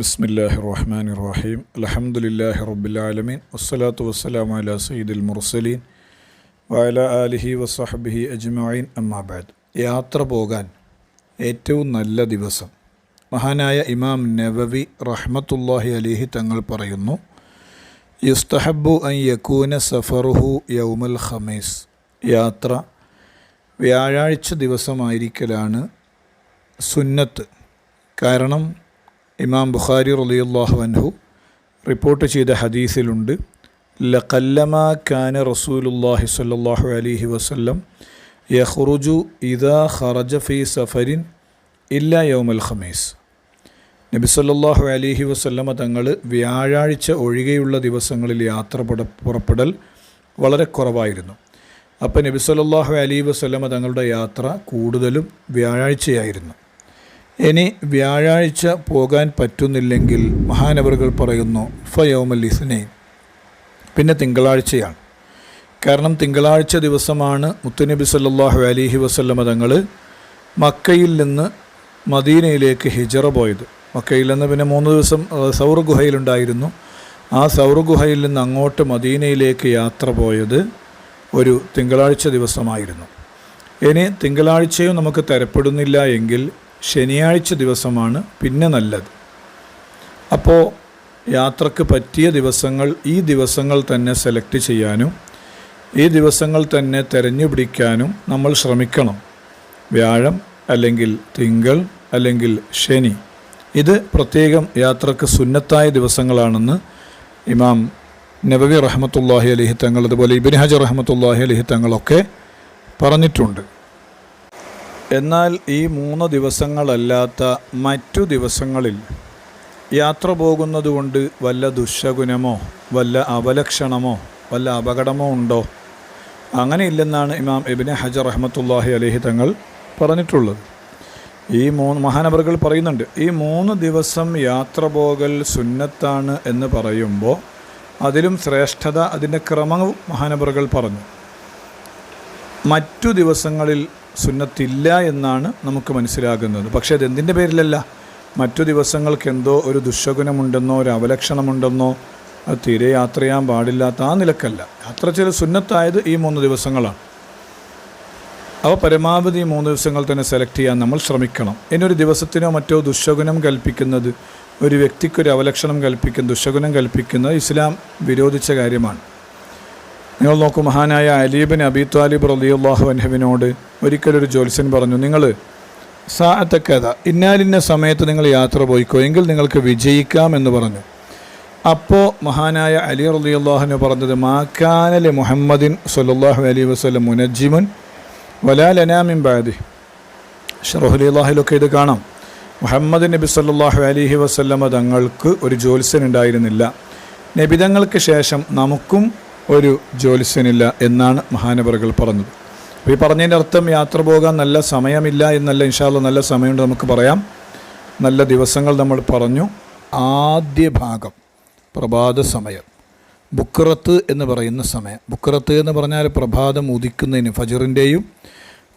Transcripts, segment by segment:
ബിസ്മില്ലാഹി റഹ്മാൻ റഹീം അലഹമുല്ലാഹി റബുലാലമീൻ വസ്സലാത്തു വസ്സലാം അല സയ്യിദുൽ മുർസലീൻ. വയല ആലിഹി വസഹബിഹി അജ്മീൻ അമ്മാബാദ് യാത്ര പോകാൻ ഏറ്റവും നല്ല ദിവസം. മഹാനായ ഇമാം നവവി റഹ്മത്തുല്ലാഹി അലിഹി തങ്ങൾ പറയുന്നു യുസ്തഹബു അൻ യക്കൂന സഫറുഹു യൗമൽ ഖമീസ്. യാത്ര വ്യാഴാഴ്ച ദിവസമായിരിക്കലാണ് സുന്നത്ത്. കാരണം ഇമാം ബുഖാരി റളിയല്ലാഹു അൻഹു റിപ്പോർട്ട് ചെയ്ത ഹദീസിലുണ്ട് ലഖല്ലമ കാന റസൂലുല്ലാഹി സ്വല്ലല്ലാഹു അലൈഹി വസല്ലം യഹ്റുജു ഇദാ ഖറജ ഫീ സഫരിൻ ഇല്ല യൗമൽ ഖമീസ്. നബി സല്ലാഹു അലൈഹി വസല്ലമ തങ്ങൾ വ്യാഴാഴ്ച ഒഴികെയുള്ള ദിവസങ്ങളിൽ യാത്ര പുറ പുറപ്പെടൽ വളരെ കുറവായിരുന്നു. അപ്പോൾ നബി സല്ലാഹു അലൈഹി വസല്ലമ തങ്ങളുടെ യാത്ര കൂടുതലും വ്യാഴാഴ്ചയായിരുന്നു. ഇനി വ്യാഴാഴ്ച പോകാൻ പറ്റുന്നില്ലെങ്കിൽ മഹാനവറുകൾ പറയുന്നു ഫയോമൽ ഇസ്നൈൻ. പിന്നെ തിങ്കളാഴ്ചയാണ്. കാരണം തിങ്കളാഴ്ച ദിവസമാണ് മുത്തുനബി സല്ലാഹു അലിഹി വസല്ലമ തങ്ങൾ മക്കയിൽ നിന്ന് മദീനയിലേക്ക് ഹിജറ പോയത്. മക്കയിൽ നിന്ന് പിന്നെ മൂന്ന് ദിവസം സൗർ ഗുഹയിലുണ്ടായിരുന്നു ആ സൗർ ഗുഹയിൽ നിന്ന് അങ്ങോട്ട് മദീനയിലേക്ക് യാത്ര പോയത് ഒരു തിങ്കളാഴ്ച ദിവസമായിരുന്നു. ഇനി തിങ്കളാഴ്ചയും നമുക്ക് തരപ്പെടുന്നില്ല എങ്കിൽ ശനിയാഴ്ച ദിവസമാണ് പിന്നെ നല്ലത്. അപ്പോൾ യാത്രയ്ക്ക് പറ്റിയ ദിവസങ്ങൾ ഈ ദിവസങ്ങൾ തന്നെ സെലക്ട് ചെയ്യാനും ഈ ദിവസങ്ങൾ തന്നെ തിരഞ്ഞു പിടിക്കാനും നമ്മൾ ശ്രമിക്കണം. വ്യാഴം അല്ലെങ്കിൽ തിങ്കൾ അല്ലെങ്കിൽ ശനി. ഇത് പ്രത്യേകം യാത്രയ്ക്ക് സുന്നത്തായ ദിവസങ്ങളാണെന്ന് ഇമാം നബവി റഹമത്തുല്ലാഹി അലഹി തങ്ങൾ അതുപോലെ ഇബിൻ ഹജർ റഹമത്തുല്ലാഹി അലഹി തങ്ങളൊക്കെ പറഞ്ഞിട്ടുണ്ട്. എന്നാൽ ഈ മൂന്ന് ദിവസങ്ങളല്ലാത്ത മറ്റു ദിവസങ്ങളിൽ യാത്ര പോകുന്നതുകൊണ്ട് വല്ല ദുശകുനമോ വല്ല അവലക്ഷണമോ വല്ല അപകടമോ ഉണ്ടോ? അങ്ങനെയില്ലെന്നാണ് ഇമാം ഇബിന് ഹജർ അഹമ്മത്തുല്ലാഹി അലഹി തങ്ങൾ പറഞ്ഞിട്ടുള്ളത്. ഈ മൂന്ന് മഹാനവറുകൾ പറയുന്നുണ്ട് ഈ മൂന്ന് ദിവസം യാത്ര പോകൽ സുന്നത്താണ് എന്ന് പറയുമ്പോൾ അതിലും ശ്രേഷ്ഠത അതിന്റെ ക്രമവും മഹാനവറുകൾ പറഞ്ഞു. മറ്റു ദിവസങ്ങളിൽ സുന്നത്തില്ല എന്നാണ് നമുക്ക് മനസ്സിലാകുന്നത്. പക്ഷേ അതെന്തിന്റെ പേരിലല്ല? മറ്റു ദിവസങ്ങൾക്ക് എന്തോ ഒരു ദുശകുനമുണ്ടെന്നോ ഒരു അവലക്ഷണമുണ്ടെന്നോ അത് തീരെ യാത്ര ചെയ്യാൻ പാടില്ലാത്ത ആ നിലക്കല്ല. യാത്ര ചെയ്ത് സുന്നത്തായത് ഈ മൂന്ന് ദിവസങ്ങളാണ്. അവ പരമാവധി മൂന്ന് ദിവസങ്ങൾ തന്നെ സെലക്ട് ചെയ്യാൻ നമ്മൾ ശ്രമിക്കണം. ഇനി ഒരു ദിവസത്തിനോ മറ്റോ ദുശകുനം കൽപ്പിക്കുന്നത് ഒരു വ്യക്തിക്കൊരു അവലക്ഷണം കൽപ്പിക്കുന്ന ദുശകുനം കൽപ്പിക്കുന്നത് ഇസ്ലാം വിരോധിച്ച കാര്യമാണ്. നിങ്ങൾ നോക്കൂ മഹാനായ അലീബിൻ അബി താലിബ് റലിയുള്ളാഹു അൻഹബിനോട് ഒരിക്കലൊരു ജോത്സ്യൻ പറഞ്ഞു നിങ്ങൾ സാഅത്തക്കഥ ഇന്നാലിന്ന സമയത്ത് നിങ്ങൾ യാത്ര പോയിക്കോ എങ്കിൽ നിങ്ങൾക്ക് വിജയിക്കാം എന്ന് പറഞ്ഞു. അപ്പോൾ മഹാനായ അലി റലിയുള്ളാഹുന് പറഞ്ഞത് മാക്കാനലെ മുഹമ്മദിൻ സൊല്ലാഹു അലൈ വസ്ലം മുനജിമുൻ വലാലനാമിൻ ബാദി ഷറഹുലിയുള്ളാഹിലൊക്കെ ഇത് കാണാം. മുഹമ്മദ് നബി സല്ലാഹു അലിഹി വസ്ല്ലമ തങ്ങൾക്ക് ഒരു ജോത്സ്യൻ ഉണ്ടായിരുന്നില്ല. നബിതങ്ങൾക്ക് ശേഷം നമുക്കും ഒരു ജ്യോത്സ്യനില്ല എന്നാണ് മഹാനവറുകൾ പറഞ്ഞത്. അപ്പോൾ ഈ പറഞ്ഞതിന്റെ അർത്ഥം യാത്ര പോകാൻ നല്ല സമയമില്ല എന്നല്ല ഇൻഷാല്ല നല്ല സമയമുണ്ട് നമുക്ക് പറയാം. നല്ല ദിവസങ്ങൾ നമ്മൾ പറഞ്ഞു. ആദ്യ ഭാഗം പ്രഭാത സമയം. ബുക്കറത്ത് എന്ന് പറയുന്ന സമയം. ബുക്കറത്ത് എന്ന് പറഞ്ഞാൽ പ്രഭാതം ഉദിക്കുന്നതിന് ഫജറിന്റെയും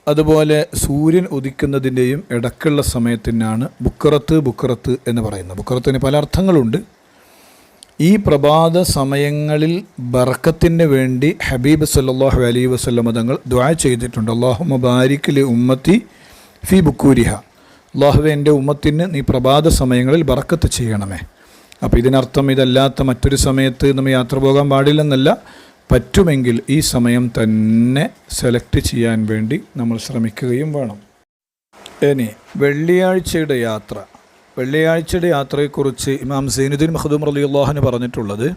അതുപോലെ സൂര്യൻ ഉദിക്കുന്നതിന്റെയും ഇടക്കുള്ള സമയത്തിനാണ് ബുക്കറത്ത് ബുക്കറത്ത് എന്ന് പറയുന്നത്. ബുക്കറത്തിന് പല അർത്ഥങ്ങളുണ്ട്. ഈ പ്രഭാത സമയങ്ങളിൽ ബർക്കത്തിന് വേണ്ടി ഹബീബ് സല്ലാഹു അലൈ വസ്ലമ തങ്ങൾ ദ്വാ ചെയ്തിട്ടുണ്ട്. അള്ളാഹു മുബാരിക്കിലെ ഉമ്മത്തി ഫി ബുക്കൂരിഹ. അള്ളാഹുവെ എന്റെ ഉമ്മത്തിന് നീ പ്രഭാത സമയങ്ങളിൽ ബർക്കത്ത് ചെയ്യണമേ. അപ്പോൾ ഇതിനർത്ഥം ഇതല്ലാത്ത മറ്റൊരു സമയത്ത് നമ്മൾ യാത്ര പോകാൻ പാടില്ലെന്നല്ല പറ്റുമെങ്കിൽ ഈ സമയം തന്നെ സെലക്ട് ചെയ്യാൻ വേണ്ടി നമ്മൾ ശ്രമിക്കുകയും വേണം. ഇനി വെള്ളിയാഴ്ചയുടെ യാത്ര. വെള്ളിയാഴ്ചയുടെ യാത്രയെക്കുറിച്ച് ഇമാം സൈനുദ്ദീൻ മഹദൂം റലി അള്ളാഹുന് പറഞ്ഞിട്ടുള്ളത്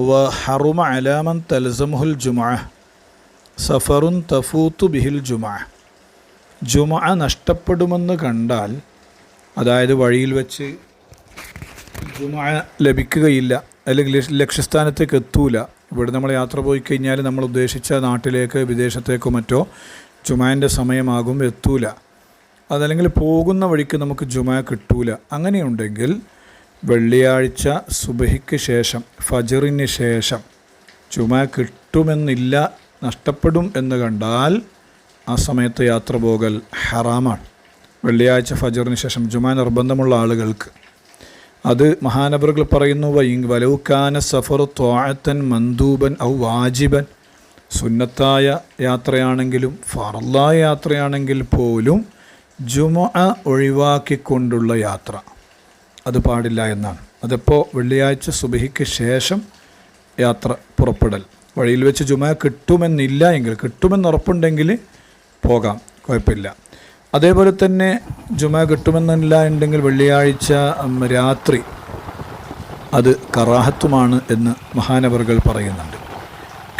വ ഹറുമ അലാമൻ തൽസമുൽ ജുമാ സഫറുൻ തഫൂത്തു ബിഹിൽ ജുമാ. ജുമാ നഷ്ടപ്പെടുമെന്ന് കണ്ടാൽ അതായത് വഴിയിൽ വെച്ച് ജുമാ ലഭിക്കുകയില്ല അല്ലെങ്കിൽ ലക്ഷ്യ- ലക്ഷ്യസ്ഥാനത്തേക്ക് എത്തൂല. ഇവിടെ നമ്മൾ യാത്ര പോയി കഴിഞ്ഞാൽ നമ്മൾ ഉദ്ദേശിച്ച നാട്ടിലേക്ക് വിദേശത്തേക്കോ മറ്റോ ജുമാന്റെ സമയമാകും എത്തൂല. അതല്ലെങ്കിൽ പോകുന്ന വഴിക്ക് നമുക്ക് ജുമാ കിട്ടൂല. അങ്ങനെയുണ്ടെങ്കിൽ വെള്ളിയാഴ്ച സുബഹിക്ക് ശേഷം ഫജറിന് ശേഷം ജുമാ കിട്ടുമെന്നില്ല നഷ്ടപ്പെടും എന്ന് കണ്ടാൽ ആ സമയത്ത് യാത്ര പോകൽ ഹറാമാണ്. വെള്ളിയാഴ്ച ഫജറിന് ശേഷം ജുമാ നിർബന്ധമുള്ള ആളുകൾക്ക്. അത് മഹാനബറുകൾ പറയുന്നു വൈ വലൗക്കാന സഫർ ത്വാഴത്തൻ മന്ദൂബൻ ഔ വാജിബൻ. സുന്നത്തായ യാത്രയാണെങ്കിലും ഫറല്ലായ യാത്രയാണെങ്കിൽ പോലും ജുമ ഒഴിവാക്കിക്കൊണ്ടുള്ള യാത്ര. അത് പാടില്ല എന്നാണ്. അതിപ്പോൾ വെള്ളിയാഴ്ച സുബഹിക്ക് ശേഷം യാത്ര പുറപ്പെടൽ. വഴിയിൽ വെച്ച് ജുമ കിട്ടുമെന്നില്ല എങ്കിൽ കിട്ടുമെന്ന് ഉറപ്പുണ്ടെങ്കിൽ പോകാം. കുഴപ്പമില്ല. അതേപോലെ തന്നെ ജുമ കിട്ടുമെന്നില്ല ഉണ്ടെങ്കിൽ വെള്ളിയാഴ്ച രാത്രി അത് കറാഹത്തുമാണ് എന്ന് മഹാനവറുകൾ പറയുന്നുണ്ട്.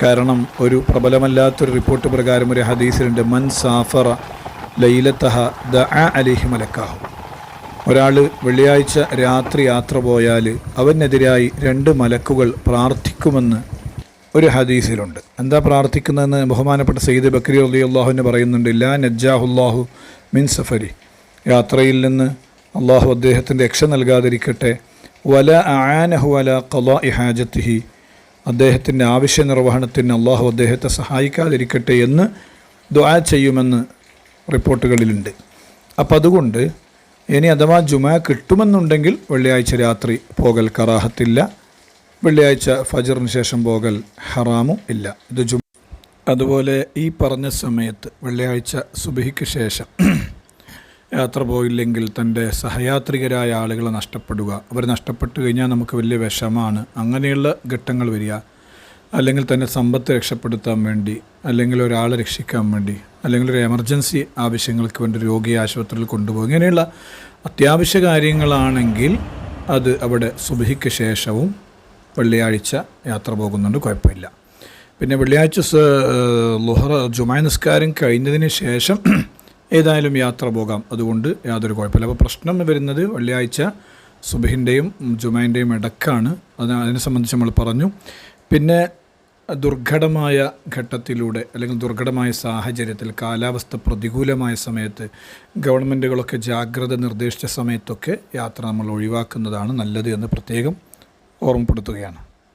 കാരണം ഒരു പ്രബലമല്ലാത്തൊരു റിപ്പോർട്ട് പ്രകാരം ഒരു ഹദീസിലുണ്ട് മൻ സാഫറ ലൈലത്തഹ ദ അലിഹി മലക്കാഹു. ഒരാൾ വെള്ളിയാഴ്ച രാത്രി യാത്ര പോയാൽ അവനെതിരായി രണ്ട് മലക്കുകൾ പ്രാർത്ഥിക്കുമെന്ന് ഒരു ഹദീസിലുണ്ട്. എന്താ പ്രാർത്ഥിക്കുന്നതെന്ന് ബഹുമാനപ്പെട്ട സയ്യിദ് ബക്രി അലി അള്ളാഹുവിന് പറയുന്നുണ്ട്. ലാ നജ്ജാഹുല്ലാഹു മിൻ സഫരി. യാത്രയിൽ നിന്ന് അള്ളാഹു അദ്ദേഹത്തിന്റെ രക്ഷ നൽകാതിരിക്കട്ടെ. വല ആനഹു വല കലാ ഇഹാജത്തിഹി അദ്ദേഹത്തിന്റെ ആവശ്യ നിർവഹണത്തിന് അള്ളാഹു അദ്ദേഹത്തെ സഹായിക്കാതിരിക്കട്ടെ എന്ന് ദ്വാ ചെയ്യുമെന്ന് റിപ്പോർട്ടുകളിലുണ്ട്. അപ്പം അതുകൊണ്ട് ഇനി അഥവാ ജുമ കിട്ടുമെന്നുണ്ടെങ്കിൽ വെള്ളിയാഴ്ച രാത്രി പോകൽ കറാഹത്തില്ല. വെള്ളിയാഴ്ച ഫജറിന് ശേഷം പോകൽ ഹറാമും ഇല്ല. ഇത് ജു അതുപോലെ ഈ പറഞ്ഞ സമയത്ത് വെള്ളിയാഴ്ച സുബഹിക്ക് ശേഷം യാത്ര പോയില്ലെങ്കിൽ തന്റെ സഹയാത്രികരായ ആളുകളെ നഷ്ടപ്പെടുക. അവർ നഷ്ടപ്പെട്ടു കഴിഞ്ഞാൽ നമുക്ക് വലിയ വിഷമാണ് അങ്ങനെയുള്ള ഘട്ടങ്ങൾ വരിക. അല്ലെങ്കിൽ തന്നെ സമ്പത്ത് രക്ഷപ്പെടുത്താൻ വേണ്ടി അല്ലെങ്കിൽ ഒരാളെ രക്ഷിക്കാൻ വേണ്ടി അല്ലെങ്കിൽ ഒരു എമർജൻസി ആവശ്യങ്ങൾക്ക് വേണ്ടി രോഗിയെ ആശുപത്രിയിൽ കൊണ്ടുപോകും. ഇങ്ങനെയുള്ള അത്യാവശ്യ കാര്യങ്ങളാണെങ്കിൽ അത് അവിടെ സുബഹിക്ക് ശേഷവും വെള്ളിയാഴ്ച യാത്ര പോകുന്നുണ്ട് കുഴപ്പമില്ല. പിന്നെ വെള്ളിയാഴ്ച ലുഹർ ജുമാ നിസ്കാരം കഴിഞ്ഞതിന് ശേഷം ഏതായാലും യാത്ര പോകാം. അതുകൊണ്ട് യാതൊരു കുഴപ്പമില്ല. അപ്പോൾ പ്രശ്നം വരുന്നത് വെള്ളിയാഴ്ച സുബഹിന്റെയും ജുമാന്റെയും ഇടക്കാണ്. അത് അതിനെ സംബന്ധിച്ച് നമ്മൾ പറഞ്ഞു. പിന്നെ ദുർഘടമായ ഘട്ടത്തിലൂടെ അല്ലെങ്കിൽ ദുർഘടമായ സാഹചര്യത്തിൽ കാലാവസ്ഥ പ്രതികൂലമായ സമയത്ത് ഗവൺമെന്റുകളൊക്കെ ജാഗ്രത നിർദ്ദേശിച്ച സമയത്തൊക്കെ യാത്ര നമ്മൾ ഒഴിവാക്കുന്നതാണ് നല്ലത് എന്ന് പ്രത്യേകം ഓർമ്മപ്പെടുത്തുകയാണ്.